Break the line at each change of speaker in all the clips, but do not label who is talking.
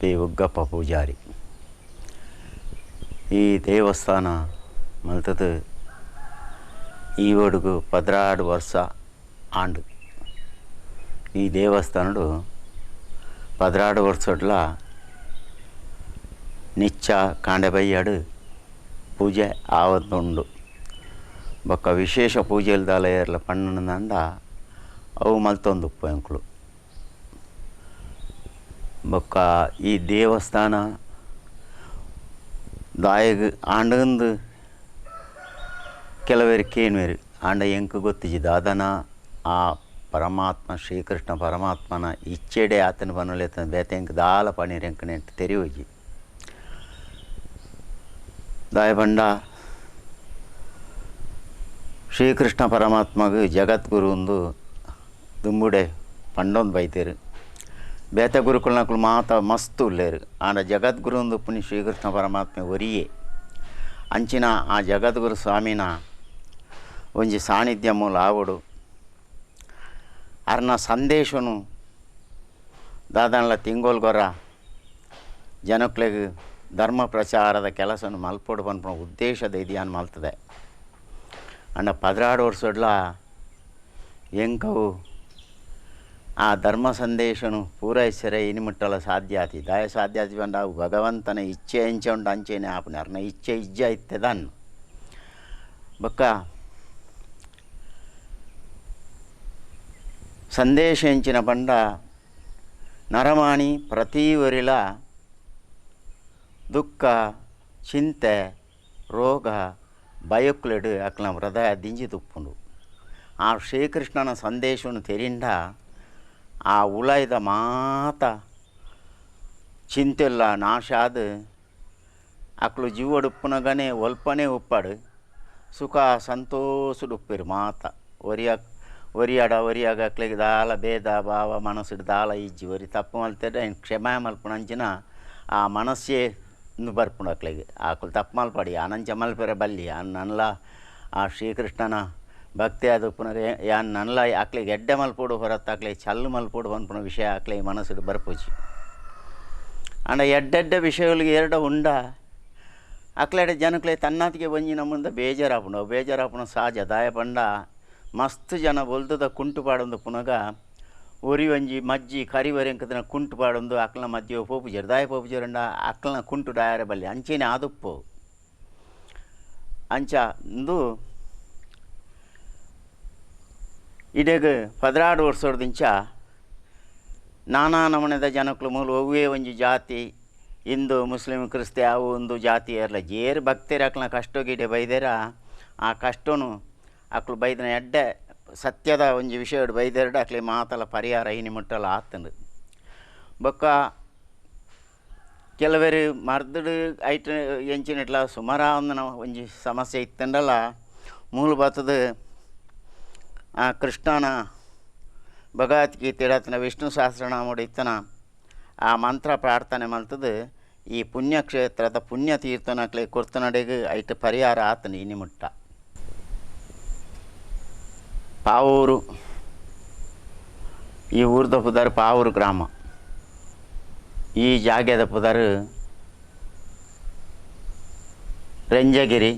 There P ಉಗ್ಗಪ್ಪ Poojary ಈ ದೇವಸ್ಥಾನ ಮಲ್ತದು ಈ ಒಡುಗು ಪದ್ರಾಡು ವರ್ಷ ಆಂಡು ಈ ದೇವಸ್ಥಾನಡು ಪದ್ರಾಡು ವರ್ಷಡ್ಲ ನಿಚ್ಚ ಕಾಂಡೆಬಯ್ಯಾಡು ಪೂಜೆ ಆವತ್ತುಂಡು ಬೊಕ್ಕ ವಿಶೇಷ ಪೂಜೆಲ್ ದಾಲಯರ್ಲ ಪಣ್ಣನಂದ ಅವು ಮಲ್ತೊಂದು ಪೊಂಕ್ಳು ಬೊಕ್ಕ ಈ ದೇವಸ್ಥಾನ ದಾಯಗ್ ಆಂಡಂದು ಕೆಲವೇರು ಕೇನ್ವೇರು ಆಂಡ ಎಂಕ್ ಗೊತ್ತಿಜಿ ದಾದನ ಆ ಪರಮಾತ್ಮ, ಶ್ರೀಕೃಷ್ಣ ಪರಮಾತ್ಮನ ಇಚ್ಚೆಡೆ ಆತನ ಬನ್ನಲೆತ್ತ ಬೇತೆಂಕ್ ದಾಲ ಪಣಿರೆಂಕನೆ ಅಂತ ತೆರಿ ದಾಯ ಬಂಡ ಶ್ರೀಕೃಷ್ಣ ಪರಮಾತ್ಮಗೆ ಜಗದ್ಗುರು ಒಂದು ದುಂಬುಡೆ ಪಂಡೊಂದು ಬೈತೇರು. ಬೇತ ಗುರುಕುಲ್ನಕುಲು ಮಾತ ಮಸ್ತ್ ಉಲ್ಲೇರು ಆಂಡ ಜಗದ್ಗುರು ಒಂದು ಪುನಿ ಶ್ರೀಕೃಷ್ಣ ಪರಮಾತ್ಮ ಒರಿಯೇ ಅಂಚಿನ ಆ ಜಗದ್ಗುರು ಸ್ವಾಮಿನ ಒಂಜಿ ಸಾನ್ನಿಧ್ಯ ಮೂಲ ಆವಡು ಅರ್ನ ಸಂದೇಶನು ದಾದನ್ಲ ತಿಂಗೋಲ್ಗೊರ ಜನಕ್ಲೆಗ್ ಧರ್ಮ ಪ್ರಚಾರದ ಕೆಲಸನ ಮಲ್ಪೊಡು ಪನ್ಪುನ ಉದ್ದೇಶದ ಇದೆಯಾನ್ ಮಲ್ತದೆ ಅಂಡ ಪದ್ರಾಡು ವರ್ಷಡ್ಲ ಎಂಕವು ಆ ಧರ್ಮ ಸಂದೇಶನು ಪೂರೈಸರೆ ಇನಿಮುಟ್ಟಲ ಸಾಧ್ಯ ಆತಿ ದಾಯ ಸಾಧ್ಯ ಆತಿ ಬಂಡ ಅವು ಭಗವಂತನ ಇಚ್ಛೆ ಎಂಚೆ ಉಂಡು ಅಂಚೆನೆ ಆಪನೆ ಅರ್ನ ಇಚ್ಛೆ ಇಜ್ಜ ಇತ್ತೆದನ್ ಬೊಕ್ಕ ಸಂದೇಶ ಎಂಚಿನ ಪಂಡ ನರಮಾಣಿ ಪ್ರತಿ ಒರಿಲ ದುಃಖ ಚಿಂತೆ ರೋಗ ಬಯಕ್ಕುಲೆಡು ಅಕ್ಲ ಹೃದಯ ದಿಂಜಿ ತುಪ್ಪುಂಡು ಆ ಶ್ರೀಕೃಷ್ಣನ ಸಂದೇಶವನ್ನು ತೆರಿಂಡ ಆ ಉಲೈದ ಮಾತ ಚಿಂತೆಲ್ಲ ನಾಶ ಆದ ಅಕ್ಲು ಜೀವಡು ಉಪ್ಪುನಗನೆ ಒಲ್ಪನೆ ಉಪ್ಪಾಡು. ಸುಖ ಸಂತೋಷಡು ಉಪ್ಪಿರು ಮಾತ. ಒರಿಯ, ಒರಿಯಾಡ, ಒರಿಯಾಗ ಅಕ್ಳಿಗೆ ದಾಲ, ಭೇದ, ಭಾವ ಮನಸ್ಸಿಡು ದಾಲ ಇಜ್ಜಿ ಒರಿ ತಪ್ಪು ಮಲ್ತಿದ್ರೆ ಕ್ಷಮೆ ಮಲ್ಪುಣಂಚಿನ ಆ ಮನಸ್ಸೇ ಇಂದು ಬರ್ಪುಂಡು ಆಕಳು ತಪ್ಪು ಮಲ್ಪಡಿ. ಅನಂಚ ಮಲ್ಪೆರೆ ಬಲ್ಲಿ. ಅನ್ನಲ್ಲ ಆ ಶ್ರೀಕೃಷ್ಣನ ಭಕ್ತಿ ಅದು ಯಾನ್ ನನ್ಲ ಆಕ್ಲಿ ಎಡ್ಡೆ ಮಲ್ಪೋಡು ಹೊರತಾಕ್ಲಿ ಚಲ್ಲು ಮಲ್ಪೋಡು ಬಂದ್ಪುನ ವಿಷಯ ಆಕ್ಲಿ ಮನಸ್ಸಿಡು ಬರ್ಪುಜಿ. ಅಂಡ ಎಡ್ಡೆಡ್ಡೆ ವಿಷಯಗಳಿಗೆ ಎರಡು ಉಂಡ. ಅಕ್ಲೆಡೆ ಜನಕ್ಲೆ ತನ್ನಾತಿಗೆ ಒಂಜಿನ ಮುಂದೆ ಬೇಜಾರಾಪುಂಡು. ಬೇಜಾರಾಪುಣ ಸಹಜ ದಾಯ ಪಂಡ ಮಸ್ತ್ ಜನ ಒಲ್ದದ ಕುಂಟು ಪಾಡೊಂದು ಪುನಗ ಒರಿ ಒಂಜಿ, ಮಜ್ಜಿ ಕರಿವರೆಂಕದನ ಕುಂಟು ಪಾಡೊಂದು ಅಕ್ಲನ ಪೋಪು ಪೋಪುಜರು. ದಾಯ ಪೋಪುಜರಂಡ ಅಕ್ಲನ ಕುಂಟು ಡಾಯರೆ ಬಲ್ಲಿ, ಅಂಚೆನೆ ಆದುಪ್ಪು. ಅಂಚ ಇಂದು ಇಡೆಗ್ ಪದ್ರಾಡು ವರ್ಷದಿಂಚ ನಾನಾ ನಮೂನೆದ ಜನಕ್ಕಳು ಮೂಲ ಒವೇ ಒಂಜಿ ಜಾತಿ, ಹಿಂದೂ, ಮುಸ್ಲಿಂ ಕ್ರಿಸ್ತಿ ಅವು ಒಂದು ಜಾತಿ ಎಲ್ಲ ಜೇರು ಭಕ್ತರು ಅಕ್ಲನ ಕಷ್ಟಗಿಡೆ ಬೈದೇರ, ಆ ಕಷ್ಟನು ಅಕ್ಲು ಬೈದನ ಎಡ್ಡೆ ಸತ್ಯದ ಒಂಜಿ ವಿಷಯ ಬೈದೆರಡು ಅಕ್ಲಿ ಮಾತಲ ಪರಿಹಾರ ಇನಿ ಮುಟ್ಟಲ ಆತಂಡು ಬೊಕ್ಕ ಕೆಲವೇರಿ ಮರ್ದಡು ಐಟ ಎಂಚಿನಿಟ್ಲ ಸುಮಾರ ಒಂದು ಒಂಜಿ ಸಮಸ್ಯೆ ಇತ್ತಂಡಲ್ಲ ಮೂಲ ಬತ್ತದ ಆ ಕೃಷ್ಣನ ಭಗವದ್ಗೀತೆ ಇಡತನ ವಿಷ್ಣು ಸಹಸ್ರನಾಮಡು ಇತ್ತನ ಆ ಮಂತ್ರ ಪ್ರಾರ್ಥನೆ ಮಲ್ತದ ಈ ಪುಣ್ಯಕ್ಷೇತ್ರದ ಪುಣ್ಯ ತೀರ್ಥನಕ್ಲೆ ಕೊರ್ತನಡೆಗೆ ಐಟ ಪರಿಹಾರ ಆತನ ಇನಿ ಮುಟ್ಟ. ಪಾವೂರು, ಈ ಊರ್ದ ಪುದರ್ ಪಾವೂರು ಗ್ರಾಮ. ಈ ಜಾಗದ ಪುದರ್ ರಂಜಗಿರಿ.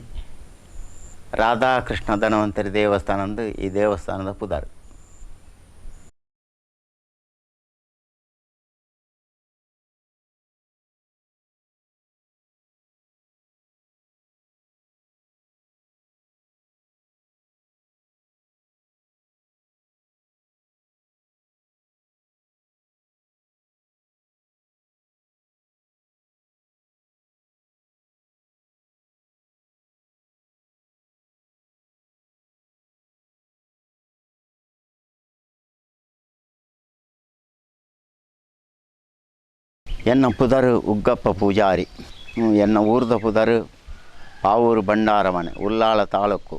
ರಾಧಾಕೃಷ್ಣ ಧನವಂತರಿ ದೇವಸ್ಥಾನ ಅಂದು ಈ ದೇವಸ್ಥಾನದ ಪುದರ್. ಎನ್ನ ಪುದರ್ ಉಗ್ಗಪ್ಪ ಪೂಜಾರಿ ಹ್ಮ್, ಎನ್ನ ಊರ್ದ ಪುದರ್ ಪಾವೂರು ಬಂಡಾರಮನೆ ಉಲ್ಲಾಳ ತಾಲೂಕು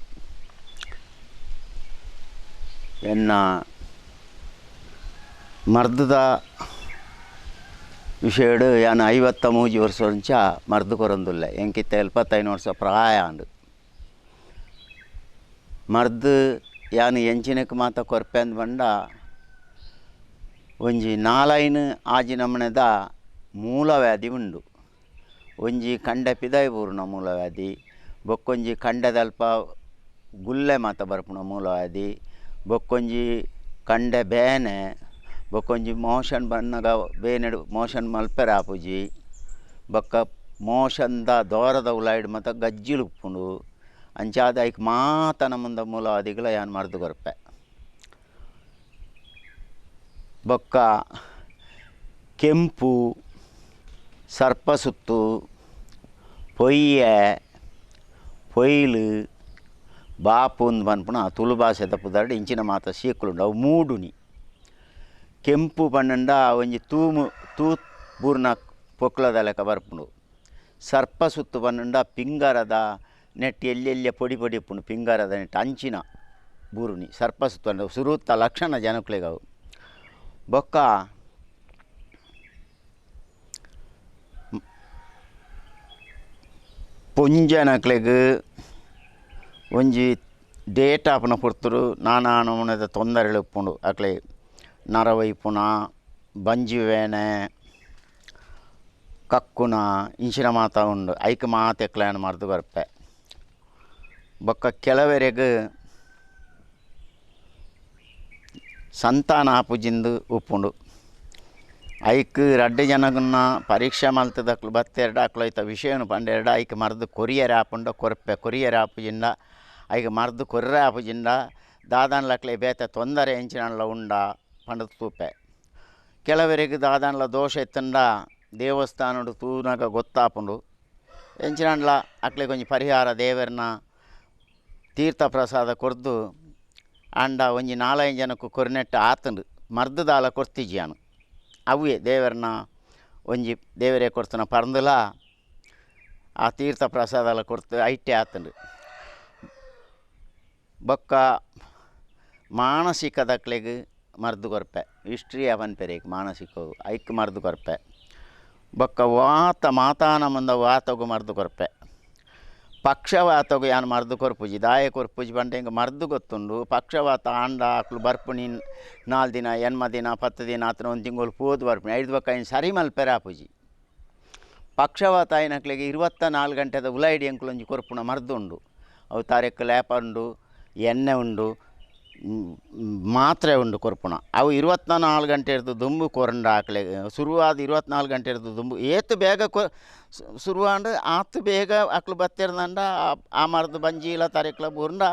ಎನ್ನ ಮರ್ದದ ವಿಷಯಡು ಯಾನ್ ಐವತ್ತ ಮೂಜಿ ವರ್ಷ ಅಂಚ ಮರ್ದು ಕೊರೊಂದುಲ್ಲೆ ಎಂಕಿತ್ತ ಎಲ್ಪತ್ತೈನು ವರ್ಷ ಪ್ರಾಯ ಅಂಡು ಮರ್ದು ಯಾನ್ ಎಂಚಿನಕ್ಕೆ ಮಾತ ಕೊರ್ಪೆ ಅಂದ್ ಬಂಡ ಒಂಜಿ ನಾಲೈನ್ ಆಜಿ ನಮೂನೆದ ಮೂಲವ್ಯಾಧಿ ಉಂಡು ಒಂಜಿ ಕಂಡೆ ಪಿದಾಯಿ ಪೂರ್ಣ ಮೂಲವ್ಯಾಧಿ ಬೊಕ್ಕೊಂಜಿ ಕಂಡೆದಲ್ಪ ಗುಲ್ಲೆ ಮಾತ ಬರ್ಪುನ ಮೂಲವ್ಯಾಧಿ ಬೊಕ್ಕೊಂಜಿ ಕಂಡೆ ಬೇನೆ ಬೊಕ್ಕೊಂಜಿ ಮೋಷನ್ ಬನ್ನಗ ಬೇನೆಡು ಮೋಷನ್ ಮಲ್ಪೆರೆ ಆಪುಜಿ ಬೊಕ್ಕ ಮೋಷನ್ದ ದೋರದ ಉಲಾಯ್ಡ್ ಮಾತ ಗಜ್ಜಿಲು ಉಪ್ಪುಂಡು ಅಂಚಾದ ಐಕ್ ಮಾತ ನಮ್ಮಂದ ಮೂಲವಾದಿಗಳ ಯಾನ್ ಮರ್ದು ಕೊರ್ಪೆ ಬೊಕ್ಕ ಕೆಂಪು ಸರ್ಪಸುತ್ತು ಪೊಯ್ಯ ಪೊಯ್ಲು ಬಾಪು ಅಂದ್ ಪನ್ಪುನ ತುಳು ಭಾಷೆ ತಪ್ಪುದಾರ್ಡ್ ಇಂಚಿನ ಮಾತ ಶೀಕುಲುಂಡು ಅವು ಮೂಡುನಿ ಕೆಂಪು ಬಣ್ಣಂಡ ಒಂಜಿ ತೂಮು ತೂ ಬೂರ್ನ ಪೊಕ್ಲದ ಲೆಕ್ಕ ಬರ್ಪುಂಡು ಸರ್ಪ ಸುತ್ತು ಪಿಂಗಾರದ ಪಿಂಗರದ ನೆಟ್ ಎಲ್ಲೆಲ್ಲೆ ಪೊಡಿ ಪೊಡಿ ಇಪ್ಪುಂಡು ಪಿಂಗಾರದ ನೆಟ್ಟು ಅಂಚಿನ ಬೂರುನಿ ಸರ್ಪ ಸುತ್ತು ಸುರುತ್ತ ಲಕ್ಷಣ ಜನಕ್ಲೆಗವು ಬೊಕ್ಕ ಪುಂಜನಕ್ಲೆಗ್ ಒಂಜಿ ಡೇಟ್ ಆಪುನ ಪುರ್ತುಡು ನಾನಾ ನಮೂನೆದ ತೊಂದರೆಗಳು ಉಪ್ಪುಂಡು ಅಕ್ಲೆ ನರವೈಪುನ ಬಂಜಿ ವೇನೆ ಕಕ್ಕುನ, ಇಂಚಿನ ಮಾತ ಉಂಡು. ಐಕ್ ಮಾತ ಎಕ್ಲೆನ ಮರ್ದು ಬರ್ಪೆ. ಬೊಕ್ಕ ಕೆಲವೆರೆಗ್ ಸಂತಾನ ಆಪುಜಿಂದು ಉಪ್ಪುಂಡು. ಐಕ್ ರಡ್ಡು ಜನಗನ್ನ ಪರೀಕ್ಷೆ ಮಲ್ತದಕ್ಲು ಬತ್ತೆರಡು ಅಕ್ಲು ಐತ ವಿಷಯನು ಪಂಡೆರಡು ಐಕ್ ಮರ್ದು ಕೊರಿಯರ್ ಆಪುಂಡ ಕೊರ್ಪೆ ಕೊರಿಯರ್ ಆಪುಜಿಂದ ಐಕ್ ಮರ್ದು ಕೊರ್ರೆ ಆಪುಜಿಂದ ದಾದಾನ್ಲಕ್ಲೆ ಬೇತೆ ತೊಂದರೆ ಎಂಚಿನಲ್ಲ ಉಂಡ ಪಂಡ ತೂಪೆ ಕೆಲವರಿಗೆ ದಾದಾನ್ಲ ದೋಷ ಎತ್ತಂಡ ದೇವಸ್ಥಾನಡು ತೂನಗ ಗೊತ್ತಾಪುಂಡು ಎಂಚಿನಂಡ್ಲ ಅಕ್ಲೆ ಕೊಂಚ ಪರಿಹಾರ ದೇವರನ್ನ ತೀರ್ಥ ಪ್ರಸಾದ ಕೊರ್ದು ಅಂಡ ಒಂಜಿ ನಾಲೈದು ಜನಕ್ಕೂ ಕೊರ್ನೆಟ್ಟು ಆತಂಡು ಮರ್ದದಾಲ ಕೊರ್ತಿಜ್ಯಾನು ಅವೇ ದೇವರನ್ನ ಒಂಜಿ ದೇವರೇ ಕೊಡ್ತನ ಪರಂದುಲ ಆ ತೀರ್ಥ ಪ್ರಸಾದಲ ಕೊಡ್ತು ಐಟೆ ಆತಂಡು. ಬೊಕ್ಕ ಮಾನಸಿಕದಕ್ಲೆಗ್ ಮರ್ದು ಕೊರ್ಪೆ ಹಿಸ್ಟ್ರಿ ಅವನ್ ಪೆರೇಗ್ ಮಾನಸಿಕ ಐಕ್ ಮರ್ದು ಕೊರ್ಪೆ. ಬೊಕ್ಕ ವಾತ, ಮಾತಾನ ಮುಂದ ವಾತಗು ಮರ್ದು ಕೊರ್ಪೆ. ಪಕ್ಷವಾತಗು ಯಾನ್ ಮರ್ದು ಕೊರ್ಪುಜಿ ದಾಯ ಕೊರ್ಪುಜಿ ಬಂಡೆ ಹಿಂಗೆ ಮರ್ದು ಗೊತ್ತುಂಡು. ಪಕ್ಷವಾತ ಆಂಡ ಆಕ್ಲು ಬರ್ಪುನಿ ನಾಲ್ ದಿನ, ಎನ್ಮ ದಿನ, ಪತ್ತು ದಿನ, ಆತನ ಒಂದು ತಿಂಗಳು ಪೋದು ಬರ್ಪುನಿ ಐದು ಬೊಕ್ಕ ಇನ್ನು ಸರಿ ಮಲ್ಪೆರ ಪೂಜಿ. ಪಕ್ಷವಾತ ಆಯ್ನಕ್ಲೆಗೆ ಇರುವತ್ತ ನಾಲ್ಕು ಗಂಟೆದ ಉಲಾಯಿಡಿ ಅಂಕುಲೊಂಜಿ ಕೊರ್ಪುಣ ಮರ್ದು ಉಂಡು ಅವು ತಾರೆಕ್ ಲೇಪ ಉಂಡು ಎಣ್ಣೆ ಉಂಡು ಮಾತ್ರೆ ಉಂಡು ಕೊರ್ಪುನ ಅವು ಇರುವತ್ತ ನಾಲ್ಕು ಗಂಟೆ ಇರ್ದು ದುಂಬು ಕೊರಂಡ ಆಕ್ಲೆ ಶುರುವಾದ ಇರುವತ್ನಾಲ್ಕು ಗಂಟೆ ಇರ್ದು ದುಂಬು. ಏತು ಬೇಗ ಕೊ ಶುರುವಾಂಡು ಆತು ಬೇಗ ಅಕ್ಲು ಬತ್ತಿರ್ದಂಡ ಆ ಮರದ ಬಂಜೀಲ ತರೆಕ್ಲ ಬುರ್ಂಡ,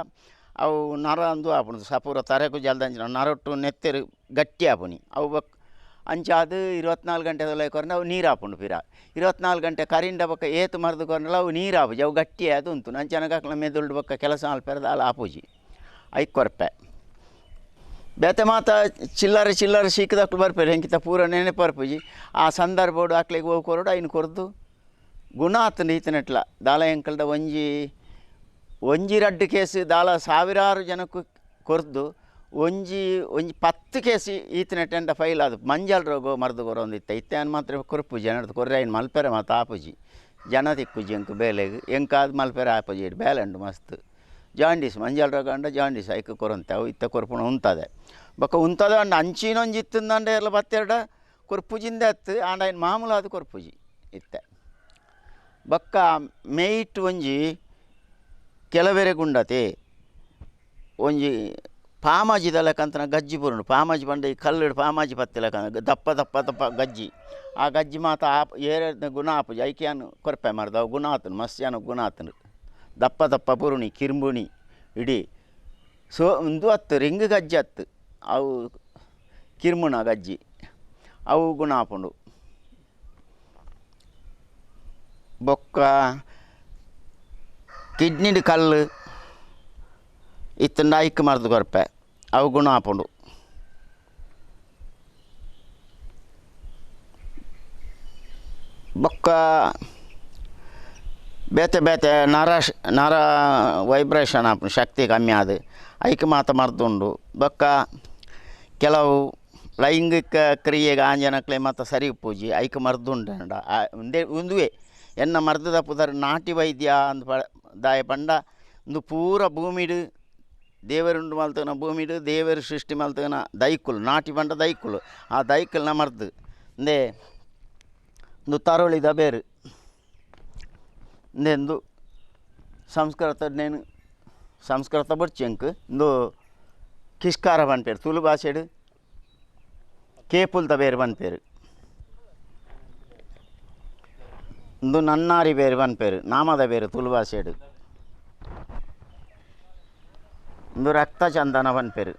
ಅವು ನರ ಅಂದು ಆಪುಂಡು ಸಪೂರ ತರೆಕು ಜಲ್ದಂಚಿನ ನರಟ್ಟು ನೆತ್ತೆರು ಗಟ್ಟಿ ಆಪುನಿ ಅವು ಬಕ್ ಅಂಚಾದು ಇರುವತ್ನಾಲ್ಕು ಗಂಟೆ ಕೊರಂಡ, ಅವು ನೀರು ಆಪುಂಡು ಪಿರ. ಇರುವತ್ನಾಲ್ಕು ಗಂಟೆ ಕರಿಂಡ ಬಕ್ಕ ಏತು ಮರದ ಕೊರಂಡಲ, ಅವು ನೀರು ಆಪುಜಿ. ಅವು ಗಟ್ಟಿ ಅದು ಉಂಟು. ನಂಚನಗಾಕ್ಲ ಮೆದುಳ್ಡು ಬಕ್ಕ ಕೆಲಸ ಅಲ್ಪೆರದ ಅಲ್ಲ ಆಪುಜಿ. ಐಕ್ ಕೊರ್ಪೆ. ಬೇತೆ ಮಾತ ಚಿಲ್ಲರೆ ಚಿಲ್ಲರೆ ಸಿಕ್ಕದಕ್ಲು ಬರ್ಪೇರಿ ಹೆಂಕಿತ ಪೂರ ನೆನೆ ಪರ್ಪುಜಿ ಆ ಸಂದರ್ಭಡು ಅಕ್ಲಿಗೆ ಹೋಗಿ ಕೊರಡು, ಐನು ಕೊರ್ದು. ಗುಣ ಆತನ ಈತನಟ್ಲ ದಾಲ ಎಂಕಲ್ದ ಒಂಜಿ ಒಂಜಿ ರಡ್ಡು ಕೇಸ್ ದಾಲ ಸಾವಿರಾರು ಜನಕ್ಕೂ ಕೊರ್ದು, ಒಂಜಿ ಒಂಜಿ ಪತ್ತು ಕೇಸು ಈತನೆಟ್ಟೆಂಡ ಫೈಲ್ ಅದು ಮಂಜಲ್ ರೋಗ ಮರ್ದು ಕೊರೊಂದಿತ್ತ ಅನ್ ಮಾತ್ರ ಕೊರ್ಪುಜಿ ಜನದ ಕೊರ್ರೆ ಐನು ಮಲ್ಪೆರೆ ಮಾತು ಆಪುಜಿ ಜನ ತಿಕ್ಕುಜಿ ಎಂಕು ಬೇಲೆಗೆ, ಎಂಕಾದ ಮಲ್ಪೆರೆ ಆಪುಜಿ ಇಟ್ಟು ಬೇಲೆ ಉಂಡು ಮಸ್ತ್. ಜಾಂಡೀಸ್, ಮಂಜಲ್ ರೋಗ ಜಾಂಡಿಸ್, ಐಕ್ ಕೊರಂತೆ ಅವು ಇತ್ತ ಕೊರ್ಪುಣ ಉಂತದೆ. ಬೊಕ್ಕ ಉಂತದ ಅಂಡ ಅಂಚಿನೊಂಜಿ ಇತ್ತಂದಂಡೆ ಎಲ್ಲ ಬತ್ತೆರಡ ಕೊರ್ಪುಜಿಂದ ಅತ್ತು, ಆಂಡ ಏನು ಮಾಮೂಲು ಅದು ಕೊರ್ಪುಜಿ ಇತ್ತೆ. ಬೊಕ್ಕ ಮೇಯ್ಟ್ ಒಂಜಿ ಕೆಲವೆರೆ ಗುಂಡತೆ. ಒಂಜಿ ಪಾಮಾಜಿದ ಗಜ್ಜಿ ಬುರುಂಡು ಪಾಮಾಜಿ ಬಂಡ ಈ ಕಲ್ಲುಡು ಪಾಮಾಜಿ ಪತ್ತೆ ದಪ್ಪ ದಪ್ಪ ದಪ್ಪ ಗಜ್ಜಿ. ಆ ಗಜ್ಜಿ ಮಾತ ಆಪ್ ಏರ ಗುಣ ಆಪುಜಿ, ಐಕ್ಯಾನು ಕೊರ್ಪೆ ಮಾಡ್ದು ಅವು ಗುಣ ಆತನು ಮಸ್ಯಾನು ಗುಣ ಆತನು ದಪ್ಪ ದಪ್ಪ ಬುರುಣಿ ಕಿರ್ಮುಣಿ ಇಡೀ ಸೊ, ಒಂದು ಹತ್ತು, ರಿಂಗ್ ಗಜ್ಜಿ ಹತ್ತು. ಅವು ಕಿರ್ಮುಣ ಗಜ್ಜಿ. ಅವು ಗುಣ ಆಪುಂಡು ಬೊಕ್ಕ, ಕಿಡ್ನಿಡ್ ಕಲ್ಲು, ಇತ್ತಂಡ ಐಕ್ ಮರ್ದು ಕೊರ್ಪೆ. ಅವು ಗುಣ ಆಪುಂಡು ಬೊಕ್ಕ ಬೇತೆ ಬೇತೆ ನರ ನರ ವೈಬ್ರೇಷನ್ ಆಪುಂಡು ಶಕ್ತಿ ಕಮ್ಮಿ ಆದ. ಐಕ್ ಮಾತ ಮರ್ದುಂಡು. ಬೊಕ್ಕ ಕೆಲವು ಲೈಂಗಿಕ ಕ್ರಿಯೆಗೆ ಆಂಜನಕ್ಲೆ ಮಾತ ಸರಿ ಪೂಜಿ, ಐಕ್ ಮರ್ದುಂಡ ಒಂದೇ, ಒಂದುವೆ. ಎನ್ನ ಮರ್ದದ ಪುದರ್ ನಾಟಿ ವೈದ್ಯ ಅಂದ್ ಪ ದಾಯ ಪಂಡ, ಒಂದು ಪೂರ ಭೂಮಿಡು, ದೇವರುಂಡು ಮಲ್ತನ ಭೂಮಿಡು, ದೇವರು ಸೃಷ್ಟಿ ಮಲ್ತನ ದೈಕುಲು, ನಾಟಿ ಪಂಡ ದೈಕುಲು. ಆ ದೈಕಲ್ನ ಮರ್ದು. ಅಂದೇ ಒಂದು ತರುಳಿದ ಬೇರು. ಇಂದೆಂದು ಸಂಸ್ಕೃತ నేను ಸಂಸ್ಕೃತ ಬಡ್ಚೆಂಕ್ ಇಂದು ಕಿಷ್ಕಾರ ಪನ್ಪೇರು ತುಳು ಭಾಷೆಡು ಕೇಪುಲ್ದ ಬೇರು ಪನ್ಪೇರು ಇಂದು ನನ್ನಾರಿ ಬೇರು ಪನ್ಪೇರು ನಾಮದ ಬೇರು ತುಳು ಭಾಷೆಡು ಇಂದು ರಕ್ತ ಚಂದನ ಪನ್ಪೇರು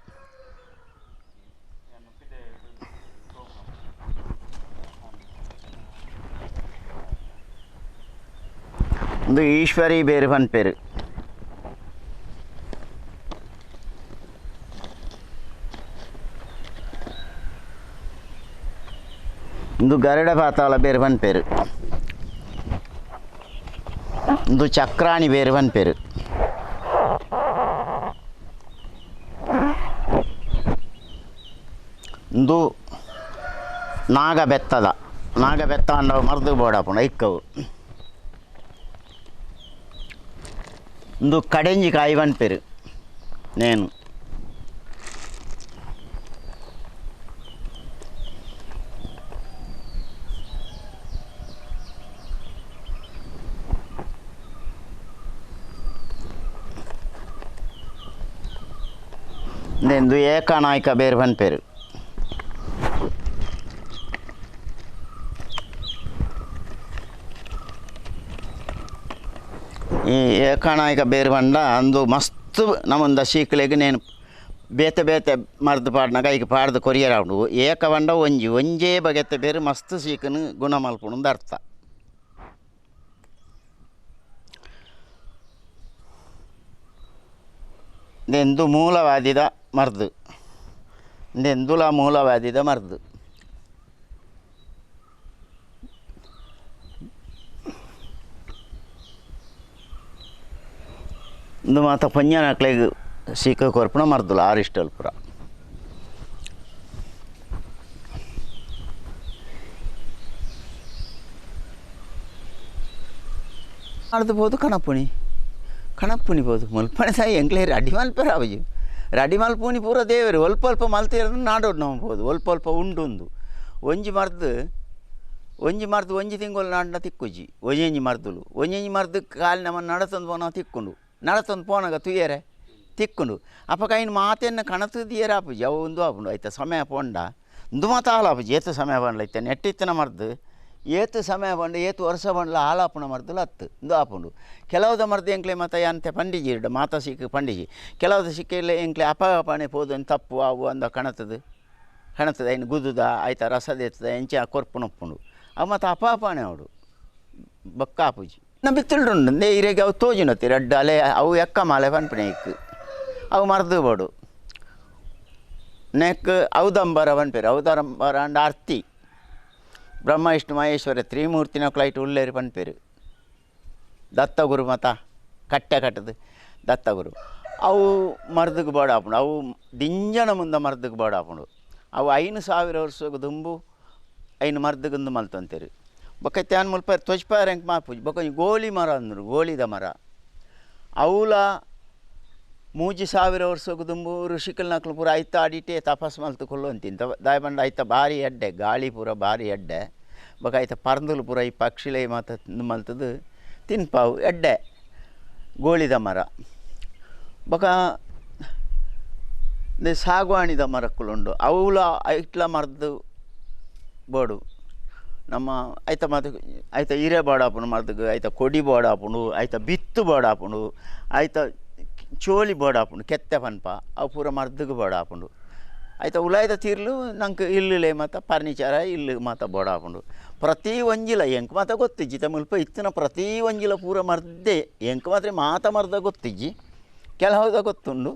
ಇಂದು ಈಶ್ವರಿ ಬೇರು ಪನ್ಪೇರು ಇಂದು ಗರುಡ ಪಾತಾಳ ಬೇರು ಪನ್ಪೇರು ಇಂದು ಚಕ್ರಾಣಿ ಬೇರು ಪನ್ಪೇರು ಇಂದು ನಾಗ ಬೆತ್ತದ ನಾಗ ಬೆತ್ತ ಅಂಡ ಮರ್ದು ಬೋಡಪುಣ ಇಕ್ಕವು ಇಂದು ಕಡೆಂಜಿ ಕಾಯಿ ಪನ್ಪೇರು ನೇನು ಇಂದು ಏಕನಾಯಕ ಬೇರು ಪನ್ಪೇರು ಈ ಏಕನಾಯಕ ಬೇರು ಬಂಡ ಅಂದು ಮಸ್ತ್ ನಮ್ಮಂದ ಶೀಕ್ಲೆಗ್ ನೇನು ಬೇತೆ ಬೇತೆ ಮರ್ದು ಪಾಡ್ನಾಗ ಈಗ ಪಾಡ್ದು ಕೊರಿಯರ್ ಆವಡು ಏಕ ಬಂಡ ಒಂಜಿ, ಒಂಜೇ ಬಗೆತೆ ಬೇರೆ ಮಸ್ತ್ ಶೀಕನು ಗುಣ ಮಲ್ಪುಣಂದು ಅರ್ಥ. ಇದೆಂದು ಮೂಲವಾದಿದ ಮರ್ದು. ಇದೆಂದುಲ ಮೂಲವಾದಿದ ಮರ್ದು. ಇಂದು ಮಾತ ಪಂಜನಕ್ಲೆಗ್ ಸೀಕ ಕೊರ್ಪಣ ಮರ್ದುಲ ಆರಿಷ್ಟಲ್ ಪುರ. ಬೋದು ಕಣಪುಣಿ ಕಣಪುಣಿ ಬೋದು ಮಲ್ಪಣೆ ಸಾಯಿ ಎಂಗ್ಲೇ ರಡಿ ಮಲ್ಪರ ಅವಜು ರಡಿ ಮಲ್ಪುನಿ ಪೂರ ದೇವರು, ಒಲ್ಪ ಅಲ್ಪ ಮಲ್ತಿರೋದು ನಾಡೋಡು ನಂಬೋದು ಬೋದು, ಒಲ್ಪ ಅಲ್ಪ ಉಂಡುಂದು. ಒಂಜಿ ಮರ್ದು ಒಂಜಿ ಮರ್ದು ಒಂಜಿ ತಿಂಗಳು ನಾಡ್ನ ತಿಕ್ಕುಜಿ, ಒಂಜಿ ಮರ್ದುಲು. ಒಂಜಿ ಮರ್ದು ಕಾಲಿನ ನಡತೊಂದು ಪೋನ ತಿಕ್ಕೊಂಡು. ನಡತೊಂದು ಪೋನಾಗ ತುಯ್ಯರೆ, ತಿಕ್ಕುಂಡು. ಅಪಕ ಇನ್ನು ಮಾತೆನ್ನ ಕಣತುದಿಯರ ಆಪುಜಿ ಅವು ಒಂದು ಆಪುಂಡು ಆಯ್ತ, ಸಮಯ ಪೋಂಡ. ಇಂದು ಮಾತ ಹಾಲಾಪುಜಿ ಏತು ಸಮಯ ಬಂಡ್ಲ ಐತೆ ನೆಟ್ಟಿತ್ತಿನ ಮರ್ದು. ಏತು ಸಮಯ ಬಂಡು ಏತು ವರ್ಷ ಬಂಡ್ಲ ಹಾಲಾಪುಣ ಮರ್ದುಲ ಅತ್ತು ಇಂದು ಆಪುಂಡು ಕೆಲವುದ ಮರ್ದು ಎಂಕ್ಲೆ ಮತ ಅಂತೆ ಪಂಡಿಜಿ ಮಾತ ಸಿಕ್ಕ ಪಂಡಿಜಿ. ಕೆಲವುದ ಸಿಕ್ಕಿಲ್ಲ ಎಂಕ್ಲೆ ಅಪಗಪಣೆ ಪೋದು ಅಂತ ತಪ್ಪು ಅವು ಅಂದ ಕಣತದು. ಕಣತದ, ಇನ್ನು ಗುದ್ದುದ ಆಯ್ತಾ, ರಸದ ಎತ್ತದ, ಎಂಚ ಕೊರ್ಪುಣ ಒಪ್ಪುಂಡು ಅವು ಮತ್ತು ಅಪಾಪಾಣೆ ಅವಡು. ಬೊಕ್ಕ ಆಪುಜಿ ನಾ ಬಿತ್ತುಂಡು ನೇ ಇರೆಗೆ ಅವು ತೋಜಿನತಿ ರಡ್ಡ ಅಲೆ, ಅವು ಎಕ್ಕ ಮಾಲೆ ಪನ್ಪಣೆ ಇಕ್ಕು. ಅವು ಮರದು ಬೋಡು. ನೆಕ್ ಔದಂಬರ ಪನ್ಪೇರು, ಔದಂಬರ ಅಂಡ ಅರ್ತಿ ಬ್ರಹ್ಮ, ವಿಷ್ಣು ಮಹೇಶ್ವರ ತ್ರಿಮೂರ್ತಿನ ಕ್ಲೈಟ್ ಉಳ್ಳೇರಿ ಪನ್ಪೇರು. ದತ್ತಗುರು ಮತ, ಕಟ್ಟೆ ಕಟ್ಟದು, ದತ್ತಗುರು. ಅವು ಮರದಕ್ಕೆ ಬೋಡಾಪುಂಡು. ಅವು ದಿಂಜನ ಮುಂದೆ ಮರದಕ್ಕೆ ಬೋಡಾಪುಂಡು. ಅವು ಐನು ಸಾವಿರ ವರ್ಷಕ್ಕೆ ದುಂಬು, ಐನು ಮರ್ದಗಂದು ಮಲ್ತಂತೇರಿ. ಬೊಕ್ಕ ತ್ಯಾನ್ ಮುಲ್ಪ ತೊಚ್ಪಾರ ಹೆಂಗೆ ಮಾಪುಜಿ. ಬೊಕ್ಕ ಈ ಗೋಲಿ ಮರ ಅಂದರು, ಗೋಲಿದ ಮರ. ಅವಲ ಮೂಜಿ ಸಾವಿರ ವರ್ಷಕ್ಕೆ ದುಂಬು ಋಷಿಕಲ್ ನಕ್ಲು ಪೂರ ಐತ ಆಡಿಟೆ, ತಪಸ್ ಮಲ್ತು ಕೊಲ್ಲುವಂತಿಂತ ದಾಯ ದಾಯಬಂಡ ಐತ ಭಾರಿ ಎಡ್ಡೆ, ಗಾಳಿ ಪೂರ ಭಾರಿ ಎಡ್ಡೆ. ಬೊಕ ಐತ ಪರಂದಲು ಪೂರ ಈ ಪಕ್ಷಿಲೆ ಮಾತ ಮಲ್ತದು ತಿನ್ಪಾವು ಎಡ್ಡೆ, ಗೋಳಿದ ಮರ. ಬೊಕ ಸಾಗುವಾಣಿದ ಮರಕ್ಕುಲುಂಡು ಅವಲ ಐಟ್ಲ ಮರದ್ದು ಬೋಡು. ನಮ್ಮ ಐತ ಮಾತು ಐತ ಹೀರೆ ಬೋಡಾಪುಂಡು ಮರದಕ್ಕೆ ಐತ ಕೊಡಿ ಬೋಡಾಪುಂಡು ಐತ ಬಿತ್ತು ಬೋಡಾಪುಂಡು ಐತ ಚೋಲಿ ಬೋಡಾಪುಂಡು ಕೆತ್ತೆ ಪನ್ಪ, ಅವು ಪೂರ ಮರ್ದಗ ಬೋಡಾಪುಂಡು ಐತ ಉಲಾಯ್ದ ತೀರ್ಲು ನಂಗೆ ಇಲ್ಲೇ ಮಾತ ಫರ್ನಿಚರ ಇಲ್ಲು ಮಾತ ಬೋಡಾಪುಂಡು ಪ್ರತಿ ಒಂಜಿಲ ಎಂಕ್ ಮಾತ ಗೊತ್ತಿಜ್ಜಿ ತಮಿಲ್ಪ ಇತ್ತಿನ ಪ್ರತಿ ಒಂಜಿಲ ಪೂರ ಮರ್ದೆ, ಎಂಕ್ ಮಾತ್ರ ಮಾತ ಮರ್ದ ಗೊತ್ತಿಜ್ಜಿ ಕೆಲಹೌದ ಗೊತ್ತುಂಡು.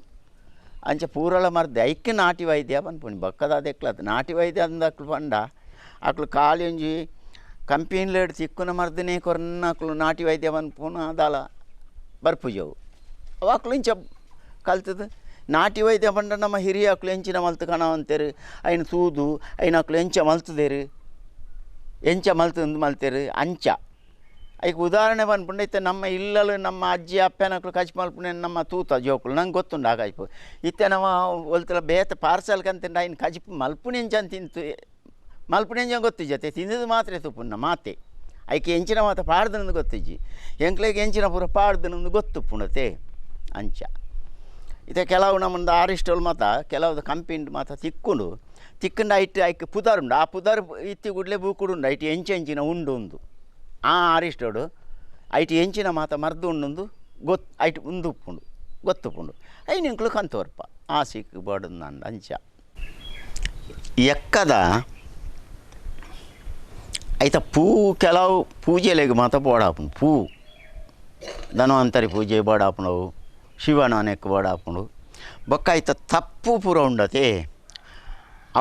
ಅಂಚ ಪೂರಲ ಮರ್ದೆ ಐಕ್ಕೆ ನಾಟಿ ವೈದ್ಯ ಪನ್ಪುಣಿ ಬಕ್ಕದ ಅದೆಕ್ಲತ್ ನಾಟಿ ವೈದ್ಯ ಅಂದಕ್ಲು ಪಂಡ ಅಕ್ಲು ಖಾಲಿ ಒಂಜಿ ಕಂಪೆನಿಲೇಡ್ ತಿಕ್ಕುನ ಮರ್ದನೆ ಕೊರ್ನ ಅಕ್ಲು ನಾಟಿ ವೈದ್ಯ ಪನ್ಪುನ ದಾಲ ಬರ್ಪುಜವು. ಅವಾಕ್ಲು ಇಂಚ ಕಲ್ತದ ನಾಟಿ ವೈದ್ಯ ಪಂಡ ನಮ್ಮ ಹಿರಿಯ ಅಕ್ಲು ಎಂಚಿನ ಮಲ್ತು ಕಣ ಅಂತೇರು ಐನ ತೂದು ಐನ ಅಕ್ಲು ಎಂಚ ಮಲ್ತದೇರು, ಎಂಚ ಮಲ್ತಂದು ಮಲ್ತೇರು, ಅಂಚ. ಐಕ್ ಉದಾಹರಣೆ ಬಂದ್ಪುಂಡು ನಮ್ಮ ಇಲ್ಲಲು ನಮ್ಮ ಅಜ್ಜಿ ಅಪ್ಪನಕ್ಲು ಕಚ್ ಮಲ್ಪುಣೆ ನಮ್ಮ ತೂತ ಜೋಕುಲು ನಂಗೆ ಗೊತ್ತುಂಡು ಆ ಕಚ್ಪು ಇತ್ತೆ ನಮ್ಮ ಒಲ್ತಲ ಬೇತ ಪಾರ್ಸಲ್ ಕಂತಿಂಡ ಐನ್ ಕಜಿಪು ಮಲ್ಪುಣಿ ಎಂಚ ತಿಂತು ಮಲ್ಪನೆಂಜ ಗೊತ್ತಿಜ್ಜತೆ ತಿಂದಿದ್ದು ಮಾತ್ರ ತುಪ್ಪುನ ಮಾತೆ ಐಕೆ ಎಂಚಿನ ಮಾತ ಪಾಡ್ದನಂದು ಗೊತ್ತಿಜ್ಜಿ ಎಂಕ್ಲೆಗೆ ಎಂಚಿನ ಪೂರ ಪಾಡ್ದನಂದು ಗೊತ್ತು ಪುಣತೆ ಅಂಚ ಇತ್ತೆ ಕೆಲವು ನಮ್ಮದು ಆರಿಸ್ಟೋಲ್ ಮಾತ ಕೆಲವು ಕಂಪಿಂಡ್ ಮಾತ ತಿಕ್ಕೊಂಡು ತಿಕ್ಕಂಡು ಐಟ್ ಐಕ್ ಪುದಾರ್ ಉಂಡು ಆ ಪುದಾರ್ ಇತ್ತಿ ಗುಡ್ಲೆ ಬೂಕುಡು ಉಂಡು ಐಟ್ ಎಂಚ ಎಂಚಿನ ಉಂಡು ಉಂದು ಆ ಆರಿಸ್ಟೋಡು ಐಟ್ ಎಂಚಿನ ಮಾತ ಮರ್ದು ಉಂಡು ಗೊತ್ತು ಐಟ್ ಉಂದು ಉಪ್ಪುಂಡು ಗೊತ್ತುಪ್ಪುಂಡು ಐ ನಿಂಕ್ಲು ಕಂತೋರ್ಪ ಆ ಸಿಕ್ಕು ಬಡದು ನಂದು ಅಂಚ ಎಕ್ಕದ ಐತ ಪೂ ಕೆಲವು ಪೂಜೆಲೆಗೆ ಮಾತ್ರ ಬೋಡಾಪುಂಡು, ಪೂ. ಧನ್ವಂತರಿ ಪೂಜೆ ಬೋಡಾಪುಂಡವು ಶಿವನಾನೆಕ್ ಬೋಡಾಪುಂಡು. ಬೊಕ್ಕ ಐತ ತಪ್ಪು ಪೂರ ಉಂಡತೆ.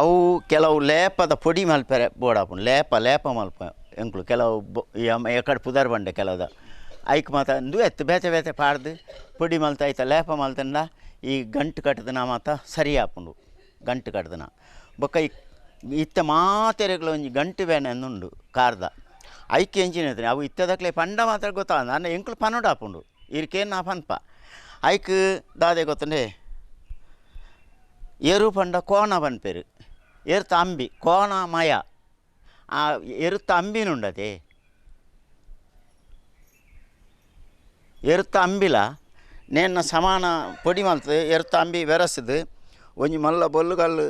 ಅವು ಕೆಲವು ಲೇಪದ ಪೊಡಿ ಮಲ್ಪೆರೆ ಬೋಡಾಪುಂಡು, ಲೇಪ ಲೇಪ ಮಲ್ಪ ಎಂಕ್ಲು ಕೆಲವು ಎಕಡೆ ಪುದರ್ ಬಂಡೆ ಕೆಲವುದ ಐಕ್ ಮಾತ ಇಂದು ಎತ್ತು ಬೇತೆ ಬೇತೆ ಪಾಡ್ದು, ಪೊಡಿ ಮಲ್ತ ಐತ, ಲೇಪ ಮಲ್ತಂಡ, ಈ ಗಂಟು ಕಟ್ಟದನ ಮಾತ ಸರಿ ಆಪುಂಡು, ಗಂಟು ಕಟ್ಟದನ ಬೊಕ್ಕ ಈ ಇತ್ತ ಮಾತೆರೆಗಳು ಒಂಜಿ ಗಂಟು ಬೇನೆ ಉಂಡು ಕಾರ್ದ ಐಕೆ ಎಂಚಿನ ಅವು ಇತ್ತದಕ್ಲೆ ಪಂಡ ಮಾತ್ರ ಗೊತ್ತಾಗ ನಾನು ಎಂಕ್ಲು ಪನ್ನೋಡು ಆಪುಂಡು ಇರ್ಕೇನು ನಾ ಪನ್ಪ ಐಕ್ ದಾದೆ ಗೊತ್ತಂಡೆ ಎರು ಪಂಡ ಕೋಣ ಪನ್ಪೆರು ಎರ್ತ ಅಂಬಿ ಕೋಣ ಮಯ ಆ ಎರುತ್ತ ಅಂಬಿನುಂಡತೆ ಎರುತ್ತ ಅಂಬಿಲ ನೇನ ಸಮಾನ ಪೊಡಿ ಮಲ್ತು ಎರುತ್ತ ಅಂಬಿ ಬೆರಸದು ಒಂಜಿ ಮಲ್ಲ ಬೊಲ್ಲುಗಲ್ಲು